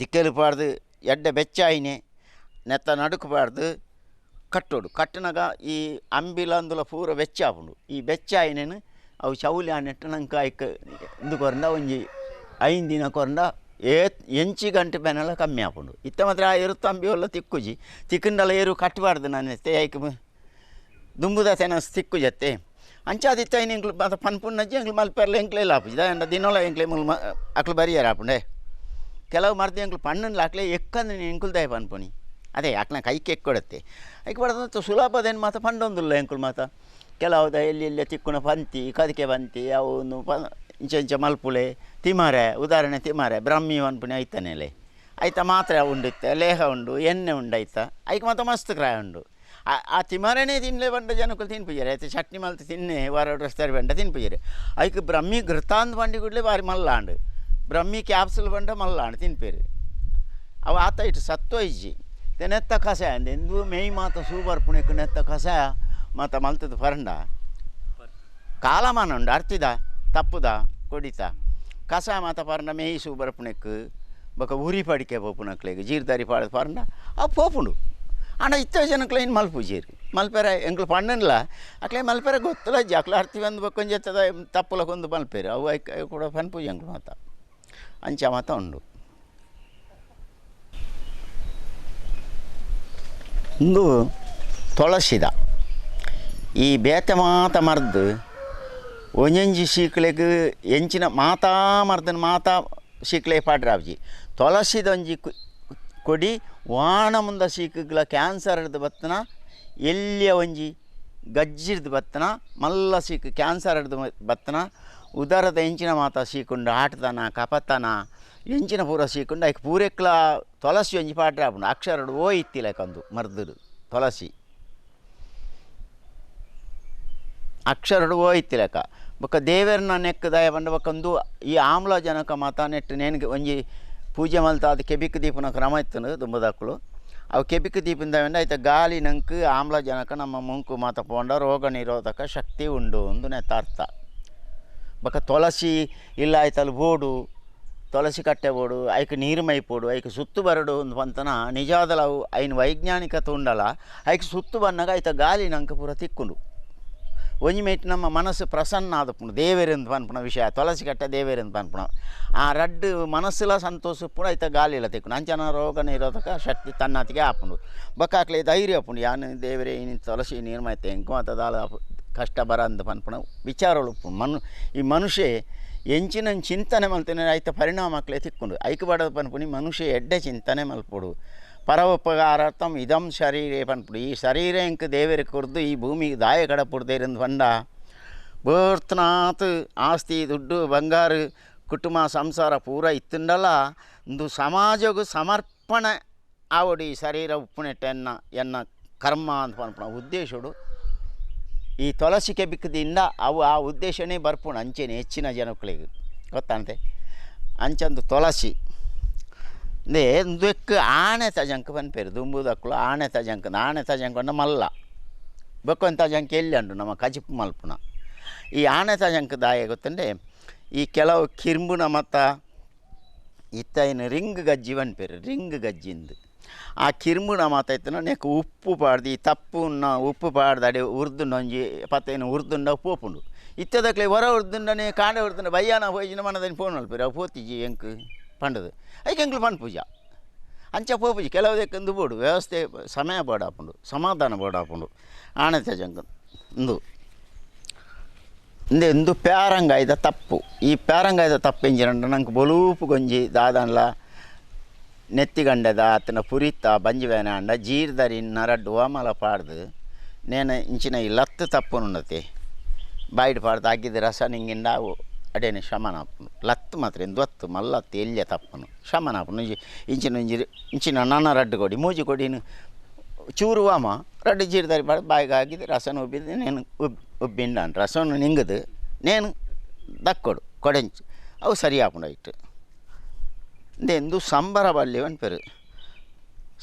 ದಿಕ್ಕಲು ಪಾಡ್ದು ಎಡ್ಡೆ ಬೆಚ್ಚಾಯಿನೆ, ನೆತ್ತ ನಡುಕು ಕಟ್ಟೋಡು. ಕಟ್ಟಿನಾಗ ಈ ಅಂಬಿಲಂದುಲ ಪೂರ ಬೆಚ್ಚಾಪುಂಡು. ಈ ಬೆಚ್ಚಾಯಿನೇನು ಅವು ಚೌಲಿ ನೆಟ್ಟು ನಂಗೆ ಇಂದು ಕೊರಂಡ ಒಂಜಿ ಐದು ದಿನ ಕೊರಂಡ ಏ ಎಂಚಿ ಗಂಟೆ ಬೆನೆಲ್ಲ ಕಮ್ಮಿ ಆಪುಂಡು ಇತ್ತ ಮಾತ್ರ ಆ ಎರು ತಂಬಿ ತಿಕ್ಕುಜಿ. ತಿಕ್ಕಂಡಲ್ಲ ಏರು ಕಟ್ಟಬಾರ್ದು ನಾನು ಎತ್ತೆ ಐಕ ದುಂಬುದ ತೆನಸ್ ತಿಕ್ಕು ಜತ್ತೆ ಅಂಚಾದಿತ್ತ ಇನ್ನು ಎಂಕ್ಲು, ಮತ್ತೆ ಪನ್ಪುಣ್ಣಜ್ಜಿ ಎಂಕ್ಲು ಮಲ್ಪೆರ್ಲ ಎಂಕ್ಲೆ ಆಪುಜಿ. ದ ದಿನೋಲ ಎಂಕ್ಲೆ ಮುಲ್ ಅಕ್ಲು ಬರಿಯಾರ ಆಪುಂಡೆ ಕೆಲವು ಮರ್ದು ಅಂಕಲ್ ಪಣ್ಣನ್ನು ಹಾಕ್ಲೆ ಎಕ್ಕಂದ್ರೆ ಎಂಕುಲ್ ದಯ ಪನ್ಪುನಿ ಅದೇ ಯಾಕೆ ಎಕ್ಕೊಡತ್ತೆ. ಐಕ್ ಬಡದಂತ ಸುಲಭದೇನು ಮಾತ ಪಂಡೊಂದಿಲ್ಲ ಎಂಕುಲ್ ಮಾತ ಕೆಲವುದ ಎಲ್ಲಿ ಎಲ್ಲಿ ತಿಕ್ಕುನ ಪಂತಿ, ಕದಿಕೆ ಬಂತಿ ಅವನು ಪ ಇಂಚ ಇಂಚ ಮಲ್ಪುಳೆ ತಿಮಾರೆ, ಉದಾಹರಣೆ ತಿಮಾರೆ, ಬ್ರಹ್ಮಿ ಪನ್ಪುನಿ ಐತನೇಲೆ ಆಯ್ತಾ ಮಾತ್ರೆ ಉಂಡಿತ್ತೆ, ಲೇಹ ಉಂಡು, ಎಣ್ಣೆ ಉಂಡು ಐಕ್ ಮಾತ ಮಸ್ತ್ ಕ್ರಾಯ ಉಂಡು. ಆ- ಆ ತಿನ್ಲೇ ಬಂಡ ಜನಕ್ಕೂ ತಿನ್ಪುಜಾರೆ ಆಯ್ತು ಚಟ್ನಿ ಮಲ್ತು ತಿನ್ನೆ, ವಾರ ತರ ಬಂಡ ತಿನ್ಪುಜಾರೆ ಐಕ್ ಬ್ರಹ್ಮಿ ಘೃತಾಂದ್ ಬಂಡಿ ಕೂಡಲೇ ಬಾರಿ ಮಲ್ಲಾಂಡು ಬ್ರಹ್ಮಿ ಕ್ಯಾಪ್ಸುಲ್ ಬಂಡ ಮಲ್ಲಾಂಡು ತಿನ್ಪೇರು. ಅವ ಆತ ಇಟ್ಟು ಸತ್ತೋಯ್ಜಿ ನೆತ್ತ ಕಷಾಯ ಅಂದೆ. ಎಂದು ಮೇಯ್ ಮಾತ ಸೂಬರ್ ಪುಣೆಕ್ ನೆತ್ತ ಕಷಾಯ ಮಾತ ಮಲ್ತದ ಪರಂಡ. ಕಾಲಮಾನ ಉಂಡು ಅರ್ತಿದ, ತಪ್ಪುದ, ಕೊಡಿತ. ಕಸ ಮಾತ ಪರಂಡ ಮೇಯ್ ಸೂಬರ್ ಪುಣೆಕ್ ಬೊಕ ಉರಿ ಪಡಿಕೆ ಪೋಪುನಕ್ಲೆಗ್ ಜೀರ್ದಾರಿ ಪಾಡದ ಪರಂಡ. ಅವು ಪೋಪುಂಡು. ಆಂಡ ಇತ್ತ ಜನಕ್ಲ ಇನ್ನು ಮಲ್ಪುಜೀರಿ ಮಲ್ಪೆರ ಎಂಕ್ಲು ಪಣ್ಣನ್ಲ ಅಕ್ಲೆ ಮಲ್ಪೆರ ಗೊತ್ತಲ್ಲ ಜಾಕ್ಲ ಅರ್ತಿ ಬಕ್ಕೊಂಜಿ ಎತ್ತದ ತಪ್ಪಲಕ್ಕೊಂದು ಮಲ್ಪೇರು. ಅವು ಕೂಡ ಪನ್ಪೂಜ ಎಂಕ್ಲು ಮಾತ. ಅಂಚ ಮಾತ ಉಂಡು. ಇಂದು ತೊಳಸಿದ. ಈ ಬೇತೆ ಮಾತ ಮರ್ದು, ಒಂಜೊಂಜಿ ಸೀಕ್ಲೆಗ್ ಎಂಚಿನ ಮಾತಾ ಮರ್ದನ ಮಾತಾ ಶೀಕ್ಲೆ ಪಾಡ್ರಾವ್ಜಿ. ತೊಳಸಿದೊಂಜಿ ಕೊಡಿ, ವಾಣ ಮುಂದ ಶೀಕ್ಲ ಕ್ಯಾನ್ಸರ್ ಹಿಡ್ದು ಬತ್ತನ, ಎಲ್ಲಿಯ ಒಂಜಿ ಗಜ್ಜಿರ್ದು ಬತ್ತನ, ಮಲ್ಲ ಸೀಕ್ ಕ್ಯಾನ್ಸರ್ ಹಿಡ್ದು ಬತ್ತನ ಉದರದ ಎಂಚಿನ ಮಾತ ಶೀಕುಂಡು ಆಟತನ, ಕಪತನ ಎಂಚಿನ ಪೂರ ಶೀಕುಂಡು ಐಕ್ ಪೂರೆಕ್ಲ ತೊಲಸಿ ಒಂಜಿ ಪಾಡ್ರಾಪುಂಡು ಅಕ್ಷರಡು ಓ ಇತ್ತಿಲೆಕಂದು ಮರ್ದುಡು ತೊಲಸಿ. ಅಕ್ಷರಡು ಹೋಯ್ತಿ ಲೆಕ್ಕ ಬೊಕ್ಕ ದೇವರನ್ನ ನೆಕ್ಕ ದಯ ಬಂಡ ಬೊಕ್ಕಂದು ಈ ಆಮ್ಲಜನಕ ಮಾತ ನೆಟ್ಟು ನೇನ್ಗೆ ಒಂಜಿ ಪೂಜೆ ಮಲ್ತ ಅದು ಕೆಬಿಕ್ ದೀಪನ ಕ್ರಮ ಇತ್ತು ದುಂಬದಕ್ಕಳು ಅವು ಕೆಬಿಕ್ ದೀಪಿಂದ ಆಯ್ತ ಗಾಳಿ ನಂಕ್ ಆಮ್ಲಜನಕ ನಮ್ಮ ಮುಂಕು ಮಾತ ಪೋಂಡ ರೋಗ ನಿರೋಧಕ ಶಕ್ತಿ ಉಂಡು ಒಂದು ನೆತ್ತ ಬೊಕ್ಕ ತುಳಸಿ ಇಲ್ಲ ಆಯ್ತಲ್ಲಿ ಬೋಡು, ತುಳಸಿ ಕಟ್ಟೆ ಬೋಡು, ಐಕ್ ನೀರು ಮೈಪೋಡು ಐಕ್ ಸುತ್ತು ಬರಡು ಒಂದು ಪಂತನ ನಿಜಾದಲ ಅವು ಐನ್ ವೈಜ್ಞಾನಿಕತೆ ಉಂಡಲ್ಲ ಐಕ್ ಸುತ್ತು ಬಂದಾಗ ಆಯ್ತ ಗಾಲಿ ನಂಗೆ ಪೂರ ತಿಕ್ಕುಂಡು. ಒಂಜಿ ಮೇಟ್ ನಮ್ಮ ಮನಸ್ಸು ಪ್ರಸನ್ನ ಆದಪ್ಪುಣ ದೇವೇರೆಂದು ಪನ್ಪುಣ ವಿಷಯ, ತುಳಸಿ ಕಟ್ಟೆ ದೇವೇರೆಂದು ಪನ್ಪುಣ ಆ ರಡ್ ಮನಸ್ಸುಲ ಸಂತೋಷ ಪುಣ ಐತ ಗಾಲಿಲ ತಿಕ್ಕುಂಡು. ಅಂಚನ ರೋಗ ನಿರೋಧಕ ಶಕ್ತಿ ತನ್ನತಿಗೆ ಆಪುಂಡು. ಬೊಕ್ಕಾಕ್ಲೆ ಧೈರ್ಯ ಆಪುಂಡು ಯಾನು ದೇವರೇ ಇನಿ ತುಳಸಿ ನೀರು ಮೈತೆ ಎಂಕು ಮಾತದಾಲ ಕಷ್ಟ ಬರಂದು ಪನ್ಪುಣ ವಿಚಾರಗಳು ಮನು, ಈ ಮನುಷ್ಯ ಎಂಚಿನ ಚಿಂತನೆ ಮಲ್ತೇನೆ ಐತ ಪರಿಣಾಮಕ್ಲೆ ತಿಕ್ಕೊಂಡು. ಐಕ್ ಬಡದ ಪನ್ಪುನಿ ಮನುಷ್ಯ ಎಡ್ಡೆ ಚಿಂತನೆ ಮಲ್ಪೊಡು. ಪರವಪಕಾರಾರ್ಥಂ ಇದಂ ಶರೀರೇ ಪನ್ಪುಡು ಈ ಶರೀರ ಇಂಕ ದೇವರ ಕುರ್ದು, ಈ ಭೂಮಿಗೆ ದಾಯ ಕಡಪುಡ್ದೇರಂದು ಬಂಡ ಬೇರ್ತನಾತ್ ಆಸ್ತಿ, ದುಡ್ಡು, ಬಂಗಾರು, ಕುಟುಂಬ, ಸಂಸಾರ ಪೂರ ಇತ್ತುಂಡಲ್ಲ ಒಂದು ಸಮಾಜಗೂ ಸಮರ್ಪಣೆ ಆವಡು ಈ ಶರೀರ ಉಪ್ಪುನೆಟ್ಟ ಎನ್ನ ಎನ್ನ ಕರ್ಮ ಅಂತ ಪನ್ಪಣ ಉದ್ದೇಶಡು ಈ ತುಳಸಿ ಕೆಬಿಕದಿಂದ ಅವು ಆ ಉದ್ದೇಶನೇ ಬರ್ಪುಣ ಅಂಚೆನೆ ಹೆಚ್ಚಿನ ಜನಗಳಿಗೆ ಗೊತ್ತಂತೆ ಅಂಚಂದು ತುಳಸಿ. ದೇ ದುಕ್ಕು ಆನೆ ತಜಂಕ ಪನ್ಪೇರು ದುಂಬುದಕ್ಕಳು ಆನೆ ತಜಂಕ ಆನೆ ತಜಂಕ ಅಂಡ ಮಲ್ಲ. ಬೊಕ್ಕೊಂತ ತಜಂಕ ಎಲ್ಲಿ ಅಂಡು? ನಮ್ಮ ಕಜಿಪು ಮಲ್ಪುಣ. ಈ ಆನೆ ತಜಂಕ ದಾಯ ಗೊತ್ತಂಡೆ ಈ ಕೆಲವು ಕಿರ್ಬುನ ಮತ್ತ ಇತ್ತ ರಿಂಗ್ ಗಜ್ಜಿ ಪನ್ಪೇರು ರಿಂಗ್ ಗಜ್ಜಿಂದು. ಆ ಕಿರ್ಮುಣ ಮಾತ ಇತ್ತನ ನೆಕ್ ಉಪ್ಪು ಪಾಡ್ದು, ಈ ತಪ್ಪುನ್ನ ಉಪ್ಪು ಪಾಡ್ದು, ಅಡೆ ಉರ್ದುಂಡ ಒಂಜಿ ಪತ್ತೇನು ಉರ್ದುಂಡ ಪೋಪುಂಡು. ಇತ್ತದಕ್ಲೆ ಹೊರ ಉರ್ದುಂಡನೆ ಕಾಂಡ ಉರ್ದುಂಡ ಬಯ್ಯಾನ ಹೋಯ್ಜಿನ ಮನದಲ್ಲಿ ಫೋನ್ ಮಲ್ಪೇರು ಅವು ಪೋತಿಜಿ ಎಂಕ್ ಪಂಡದು. ಐಕೆ ಎಂಕ್ಲು ಪಣ್ ಪೂಜಾ. ಅಂಚ ಪೋಪುಜಿ ಕೆಲವು ದೆಕ್ಕಂದು ಬೋಡು, ವ್ಯವಸ್ಥೆ ಸಮಯ ಬೋಡಾಪುಂಡು, ಸಮಾಧಾನ ಬೋಡಾಪುಂಡು. ಆಣೆ ತಜಂಗ ಇಂದು. ಇಂದೆ, ಇಂದು ಪ್ಯಾರಂಗಾಯ್ದ ತಪ್ಪು. ಈ ಪ್ಯಾರಂಗಾಯ್ದ ತಪ್ಪು ಎಂಜಿನ ನಂಗೆ ಬಲೂಪು ಗೊಂಜಿ ದಾದನ್ಲ ನೆತ್ತಿಗಂಡದ ಆತನ ಪುರಿತ ಬಂಜಿವೇನ ಅಂಡ ಜೀರ್ದರಿ ನರಡ್ಡು ಓಮಲ ಪಾಡ್ದು, ನೇನು ಇಂಚಿನ ಈ ಲತ್ತು ತಪ್ಪುನುಂಡತೆ ಬಾಯ್ಡ್ ಪಾಡ್ದು ಅಗ್ಗಿದ ರಸ ನಿಂಗಿಂಡ ಅವು ಶಮನ ಶಮನಾಪುನು. ಲತ್ತು ಮಾತ್ರ ಎಂದೊತ್ತು ಮಲ್ಲತ್ತು ಎಲ್ಯ ತಪ್ಪನು. ಶಮನಾಪುನು. ಇಂಚಿ ಇಂಚಿನ ಇಂಜಿ, ಇಂಚಿನ ನನ್ನ ರಡ್ಡು ಕೊಡಿ, ಮೂಜಿ ಕೊಡಿನು. ಚೂರು ವಾಮ ರಡ್ಡು ಜೀರ್ದಾರಿ ಪಾಡ್ದು ಬಾಯಿಗೆ ಆಗಿದ್ದು ರಸನ ಉಬ್ಬಿದ್ದು, ನೇನು ಉಬ್ ಉಬ್ಬಿಂಡ ರಸವನ್ನು ನಿಂಗದು, ನೇನು ದಕ್ಕೊಡು, ಕೊಡೆಂಚು. ಅವು ಸರಿ ಆಪುಂಡ ಇಟ್ಟು ಇಂದೆಂದು ಸಂಬರ ಬಲ್ಲಿ ಪೆರು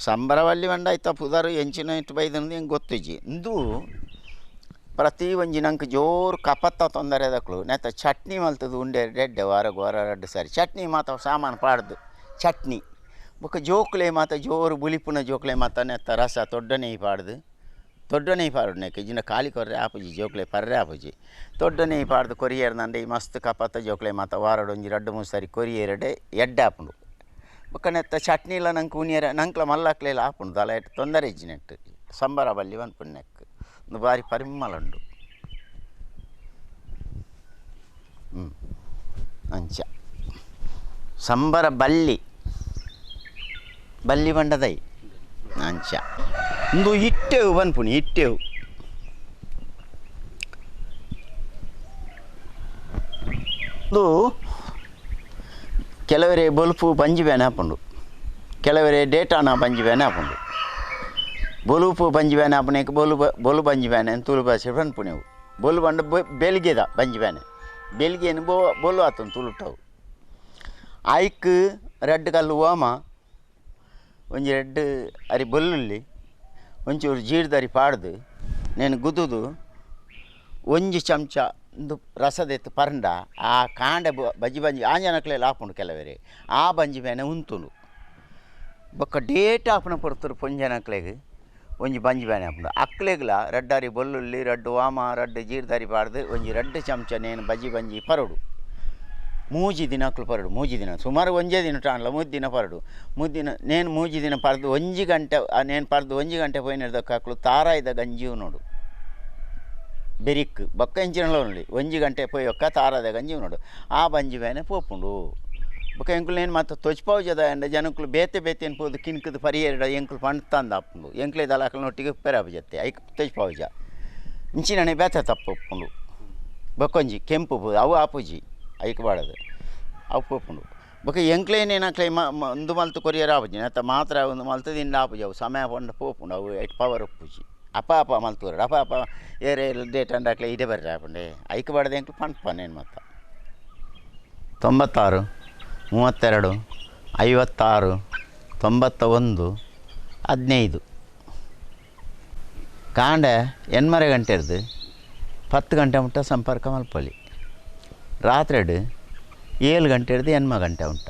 ಸಂಬರ ಬಲ್ಲಿ ಐತ ಪುದರು ಎಂಚಿನ ಇಟ್ಟು ಬೈದನದು ಹೆಂಗೆ ಗೊತ್ತಿಜ್ಜಿ ಇಂದು ಪ್ರತಿ ಒಂಜಿ ನಂಗೆ ಜೋರು ಕಪತ್ತ ತೊಂದರೆ ದಕ್ಳು ನೆತ್ತ ಚಟ್ನಿ ಮಲ್ತದು ಉಂಡೆ ರೆಡ್ಡೆ ವಾರ ವಾರ ಎರಡು ಸಾರಿ ಚಟ್ನಿ ಮಾತ ಸಾಮಾನು ಪಾಡ್ದು ಚಟ್ನಿ ಬೊಕ್ಕ ಜೋಕ್ಲೆ ಮಾತ ಜೋರು ಬುಲಿಪುನ ಜೋಕ್ಲೆ ಮಾತ ನೆತ್ತ ರಸ ತೊಡ್ಡನೆ ಪಾಡ್ದು ತೊಡ್ಡನೆ ಪಾಡು ನೆಕ್ಕ ಇಜಿನ ಖಾಲಿ ಕೊರ್ರೆ ಆಪುಜಿ ಜೋಕ್ಲೆ ಪರ್ರೆ ಆಪುಜಿ ತೊಡ್ಡನೆ ಪಾಡ್ದು ಕೊರಿಯರ್ ನಂಡೆ ಈ ಮಸ್ತ್ ಕಪತ್ತ ಜೋಕ್ಲೆ ಮಾತ ವಾರಡ್ ಒಂಜಿ ರಡ್ಡು ಮೂರು ಸಾರಿ ಕೊರಿಯರಡೆ ಎಡ್ಡೆ ಆಪುಂಡು ಬೊಕ್ಕ ನೆತ್ತ ಚಟ್ನಿ ಇಲ್ಲ ನಂಗೆ ಉನಿಯರ ನಂಕ್ಲ ಮಲ್ಲಾಕ್ಲೆಲ್ಲ ಆಪುಂಡು ದಲ ಎಟ್ಟು ತೊಂದರೆ ಇಜ್ಜಿ ನೆಟ್ಟು ಸಂಬರ ಬಲ್ಲಿ ಒಂದು ನೆಕ್ ಒಂದು ಬಾರಿ ಪರಿಮಳ ಉಂಡು ಹ್ಞೂ ಅಂಚ ಸಂಬರ ಬಲ್ಲಿ ಬಲ್ಲಿ ಬಂಡದೈ ಅಂಚ ಒಂದು ಇಟ್ಟೆವು ಬನ್ಪುಣಿ ಇಟ್ಟೆವು ಒಂದು ಕೆಲವರೇ ಬೊಲ್ಪು ಬಂಜಿಬೇನೆ ಹಾಪುಂಡು. ಕೆಲವರೇ ಡೇಟಾನ ಬಂಜಿಬೇನೆ ಹಾಪುಂಡು. ಬೊಲುಪು ಹಾಪುನೇಕ ಬೊಲು ಬಲು ಬೊಲು ಅಂತ ತುಳು ಭಾಷೆ ಬನ್ಪುಣೆವು ಬೊಲು ಬಂಡ ಬೆಲ್ಗೆದ ಬಂಜಿಬೇನೆ ಬೆಲ್ಗೆನು ಬೊ, ಬೊಲು ಆತನು ತುಳುಟವು ಐಕ್ ರೆಡ್ ಕಲ್ಲು ಓಮ, ಒಂಜಿ ರೆಡ್ ಅರಿ ಬೊಲ್ಲುಲ್ಲಿ, ಒಂಚೂರು ಜೀಡ್ದರಿ ಪಾಡ್ದು, ನೆನ್ ಗುದ್ದುದು ಒಂಜಿ ಚಮಚ ಒಂದು ರಸದೆತ್ತು ಪರಂಡ, ಆ ಕಾಂಡ ಬಜಿ ಬಂಜಿ ಆಂಜನಕ್ಲೆಲ್ಲ ಹಾಕೊಂಡು ಕೆಲವೇ ಆ ಬಂಜಿ ಮೇಲೆ ಉಂತುಂಡು ಬೊಕ್ಕ ಡೇಟ್ ಆಪನ ಪೊರ್ತರು ಪೊಂಜನಕ್ಲೆಗೆ ಒಂಜಿ ಬಂಜಿ ಬೇನೆ ಹಾಕೊಂಡು ಅಕ್ಲೆಗ್ಲ ರಡ್ಡಾರಿ ಬೊಲ್ಲುಳ್ಳಿ, ರಡ್ಡು ವಾಮ, ರಡ್ಡು ಜೀರ್ದಾರಿ ಪಾಡ್ದು ಒಂಜಿ ರಡ್ಡು ಚಮಚ ನೇನು ಬಜಿ ಬಂಜಿ ಪರಡು. ಮೂಜಿ ದಿನಕ್ಕಲು ಪರಡು, ಮೂಜಿ ದಿನ. ಸುಮಾರು ಒಂಜೇ ದಿನ ಟಾಣ್ಲ ದಿನ ಪರಡು. ಮುದ್ದಿನ ನೇನು ಮೂಜಿ ದಿನ ಪರದು ಒಂಜಿ ಗಂಟೆ ನೇನು ಪರದು ಒಂಜಿ ಗಂಟೆ ಪೋಯಿನಿರ್ದಕ್ಕಲು ತಾರಾಯ್ದ ಗಂಜಿಯು ನೋಡು. ಬೆರಿಕ್, ಬೊಕ್ಕ ಎಂಚಿನಲ್ಲ ನೋಡಿ, ಒಂಜಿ ಗಂಟೆ ಪೋಯಿ ಒಕ್ಕ ತಾರಾದ ಗಂಜಿ ನೋಡು. ಆ ಬಂಜಿ ಬೇನೆ ಪೋಪುಂಡು. ಬೊಕ್ಕ ಎಂಕುಲು నేను ಮತ್ತೆ ತೊಚ್ಪಾವುಜದ ಎಂಡ ಜನಕ್ಕಲು ಬೇತೆ ಬೇತೆ ಅನ್ಪೋದು ಕಿನ್ಕದ ಪರಿಯೇರಡ ಎಂಕುಲು ಪಂಡ್ ತಂದ ಆಪುಂಡು ಎಂಕ್ಲೆ ದಲಾಕಲ್ ನೊಟ್ಟಿಗೆ ಪೆರಾಬು ಜತ್ತೆ ಐಕ್ ತೊಚ್ಪಾವುಜ ಇಂಚಿನನೆ ಬೇತೆ ತಪ್ಪು ಒಪ್ಪುಂಡು ಬೊಕ್ಕೊಂಜಿ, ಕೆಂಪು ಪೂ, ಅವು ಆಪುಜಿ, ಐಕ್ ಬಾಡದು ಅವು ಪೋಪುಂಡು. ಬೊಕ ಎಂಕ್ಲೇನೇನಕ್ಲೆ ಮ, ಮ- ಒಂದು ಮಲ್ತು ಕೊರಿಯರ್ ಆಪುಜಿ ನೆತ್ತ ಮಾತ್ರ ಒಂದು ಮಲ್ತು ದಿಂಡ ಆಪುಜಿ, ಅವು ಸಮಯ ಪಂಡ ಪೋಪುಂಡು, ಅವು ಅಪ್ಪ ಒಪ್ಪುಜಿ ಅಪ ಅಪ ಮಲ್ತೂರು ಅಪ ಅಪ ಏರೆ ಡೇಟ್ ಅಂಡಾಕ್ಲೆ ಇಡೆ ಬರ್ರಿ ಹಾಕೊಂಡೆ ಐಕ್ ಬಾಡದೆ ಎಂಕ್ಲು ಪಂಡ್ಪ ನೇನು ಮತ್ತ. ತೊಂಬತ್ತಾರು, ಮೂವತ್ತೆರಡು, ಐವತ್ತಾರು ತೊಂಬತ್ತ ಒಂದು ಹದಿನೈದು. ಕಾಂಡ ಎನ್ಮರೆ ಗಂಟೆ ಇರ್ದು. ಪತ್ತು ಗಂಟೆ ಮುಟ್ಟ ಸಂಪರ್ಕ ಮಲ್ಪೊಲಿ. ರಾತ್ರಿ ಏಳು ಗಂಟೆ ಹಿಡ್ದು ಎನ್ಮ ಗಂಟೆ ಉಂಟ.